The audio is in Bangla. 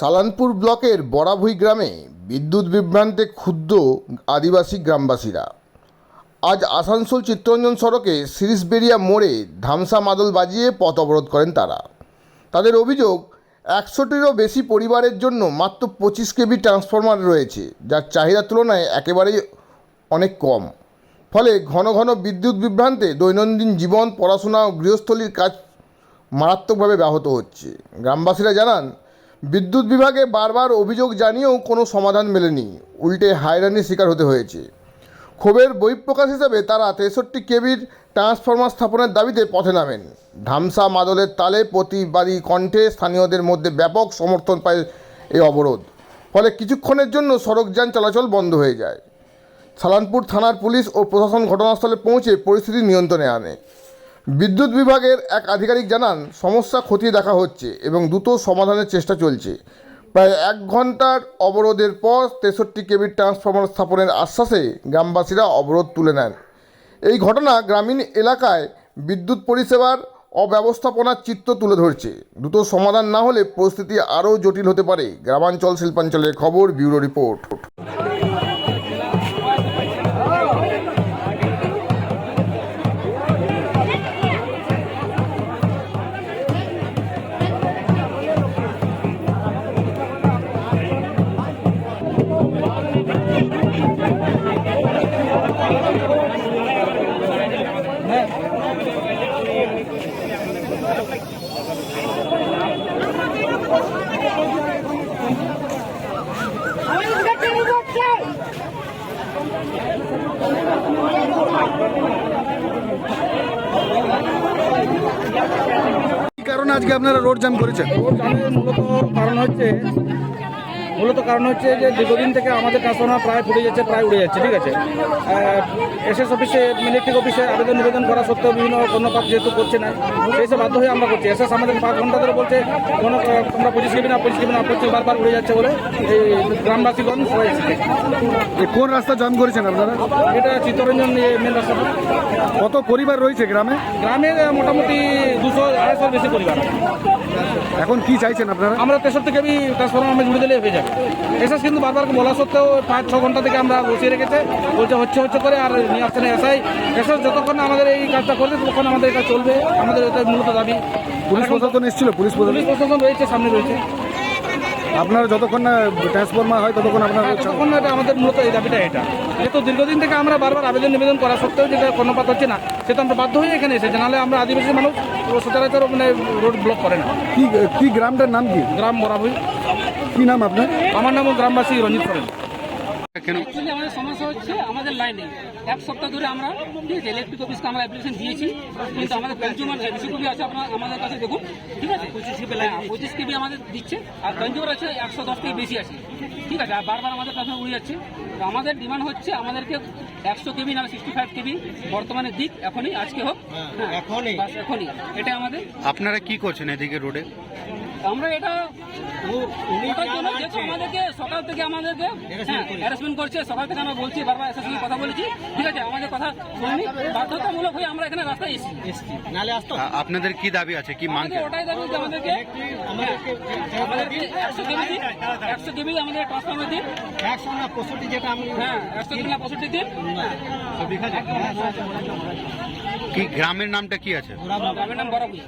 সালানপুর ব্লকের বড়াভুই গ্রামে বিদ্যুৎ বিভ্রান্তে ক্ষুব্ধ আদিবাসী গ্রামবাসীরা। আজ আসানসোল চিত্তরঞ্জন সড়কে সিরিসবেরিয়া মোড়ে ধামসা মাদল বাজিয়ে পথ অবরোধ করেন তারা। তাদের অভিযোগ, একশোটিরও বেশি পরিবারের জন্য মাত্র পঁচিশ কেবি ট্রান্সফরমার রয়েছে, যার চাহিদার তুলনায় একেবারেই অনেক কম। ফলে ঘন ঘন বিদ্যুৎ বিভ্রান্তে দৈনন্দিন জীবন, পড়াশোনা ও গৃহস্থলীর কাজ মারাত্মকভাবে ব্যাহত হচ্ছে। গ্রামবাসীরা জানান বিদ্যুৎ বিভাগে বারবার অভিযোগ জানিয়েও কোনো সমাধান মেলেনি। উল্টে হায়রানির শিকার হতে হয়েছে। ক্ষোভের বহিঃপ্রকাশ হিসেবে তারা তেষট্টি কেবির ট্রান্সফরমার স্থাপনের দাবিতে পথে নামেন। ধামসা মাদলের তালে প্রতিবাদী কণ্ঠে স্থানীয়দের মধ্যে ব্যাপক সমর্থন পায় এই অবরোধ। ফলে কিছুক্ষণের জন্য সড়কযান চলাচল বন্ধ হয়ে যায়। সালানপুর থানার পুলিশ ও প্রশাসন ঘটনাস্থলে পৌঁছে পরিস্থিতি নিয়ন্ত্রণে আনে। বিদ্যুৎ বিভাগের এক আধিকারিক জানান, সমস্যা খতিয়ে দেখা হচ্ছে এবং দ্রুত সমাধানের চেষ্টা চলছে। প্রায় এক ঘণ্টার অবরোধের পর তেষট্টি কেবি ট্রান্সফরমার স্থাপনের আশ্বাসে গ্রামবাসীরা অবরোধ তুলে নেন। এই ঘটনা গ্রামীণ এলাকায় বিদ্যুৎ পরিষেবার অব্যবস্থাপনার চিত্র তুলে ধরছে। দ্রুত সমাধান না হলে পরিস্থিতি আরও জটিল হতে পারে। গ্রামাঞ্চল শিল্পাঞ্চলের খবর, ব্যুরো রিপোর্ট। কারণে আজকে আপনারা রোড জাম করেছেন? জামের মূলত কারণ হচ্ছে মূলত কারণ হচ্ছে যে দীর্ঘদিন থেকে আমাদের ট্রান্সফর্মার প্রায় ফুটে যাচ্ছে প্রায় উড়ে যাচ্ছে ঠিক আছে? এসএস অফিসে ইলেকট্রিক অফিসে আবেদন নিবেদন করা সত্ত্বেও বিভিন্ন কর্ণপাত যেহেতু করছে না সেই সব বাধ্য হয়ে আমরা করছি। এসএস আমাদের পাঁচ ঘণ্টা ধরে বলছে কোনো তোমরা পঁচিশ কেবি না পঁচিশ কেবি না পঁচিশ বারবার উড়ে যাচ্ছে বলে এই গ্রামবাসীগণ সবাই কোন রাস্তা জাম করেছেন আপনারা? এটা চিত্তরঞ্জন মেন রাস্তা। কত পরিবার রয়েছে গ্রামে? গ্রামে মোটামুটি দুশো আড়াইশোর বেশি পরিবার এখন কি চাইছেন আপনারা? আমরা তেষট্টি কেবি ট্রান্সফরমার জুড়ে দিলে হয়ে যাবে। এসএস কিন্তু বারবার বলা সত্ত্বেও পাঁচ ছ ঘণ্টা থেকে আমরা বসিয়ে রেখেছে। বলছে হচ্ছে হচ্ছে করে আর নিয়ে আসছে না এসআই। এসএস যতক্ষণ না আমাদের এই কাজটা করবে ততক্ষণ আমাদের এটা চলবে। আমাদের এটা মূলত দাবি। পুলিশ প্রশাসন এসেছিল? পুলিশ প্রশাসন? রয়েছে সামনে রয়েছে। আপনারা যতক্ষণ না ট্রান্সফরমার হয় ততক্ষণ আপনারা হ্যাঁ, ততক্ষণ এটা আমাদের মূলত এই দাবিটা এটা। যেহেতু দীর্ঘদিন থেকে আমরা বারবার আবেদন নিবেদন করা সত্ত্বেও যেটা কর্ণপাত হচ্ছে না সেটা আমরা বাধ্য হয়ে এখানে এসেছি নাহলে আমরা আদিবাসী মানুষ সচরাচর মানে রোড ব্লক করে না। কি গ্রামটার নাম কি? গ্রাম বরাবই কি নাম আপনার? আমার নাম গ্রামবাসী রঞ্জিত করেন অ্যাকচুয়ালি আমাদের সমস্যা হচ্ছে আমাদের লাইনে এক সপ্তাহ ধরে আমরা ঠিক আছে ইলেকট্রিক অফিসকে আমরা অ্যাপ্লিকেশন দিয়েছি কিন্তু আমাদের কনজিউমার এমসি কবি আছে আপনার আমাদের কাছে দেখুন ঠিক আছে পঁচিশ কেবি পঁচিশ কেবি আমাদের দিচ্ছে আর কনজিউমার আছে একশো দশ থেকে বেশি আছে ঠিক আছে আর বারবার আমাদের কাছে উড়ে যাচ্ছে। তো আমাদের ডিমান্ড হচ্ছে আমাদেরকে একশো কেবি না সিক্সটি ফাইভ কেবি বর্তমানে দিক এখনই আজকে হোক হ্যাঁ এখনই। এখনই এটা আমাদের। আপনারা কি করছেন এদিকে রোডে? আমরা এটা ওটার জন্য যেহেতু আমাদেরকে সকাল থেকে আমাদেরকে হ্যারাসমেন্ট করছে। সকাল থেকে আমরা বলছি বারবার এসের সঙ্গে কথা বলেছি। ঠিক আছে আমাদের কথা শুনিনি। বাধ্যতামূলক হয়ে আমরা এখানে রাস্তায় এসেছি। আ- আপনাদের কি দাবি আছে? কি মাং ওটাই দাবি যে আমাদেরকে আমাদেরকে একশো কেবি দিন একশো কেবি আমাদের ট্রান্সফর্মার দিন। একশো না পঁয়ষট্টি যেটা আমি হ্যাঁ একশো কেবি না পঁয়ষট্টি দিন। কি গ্রামের নামটা কি আছে? গ্রামের নাম বরাবর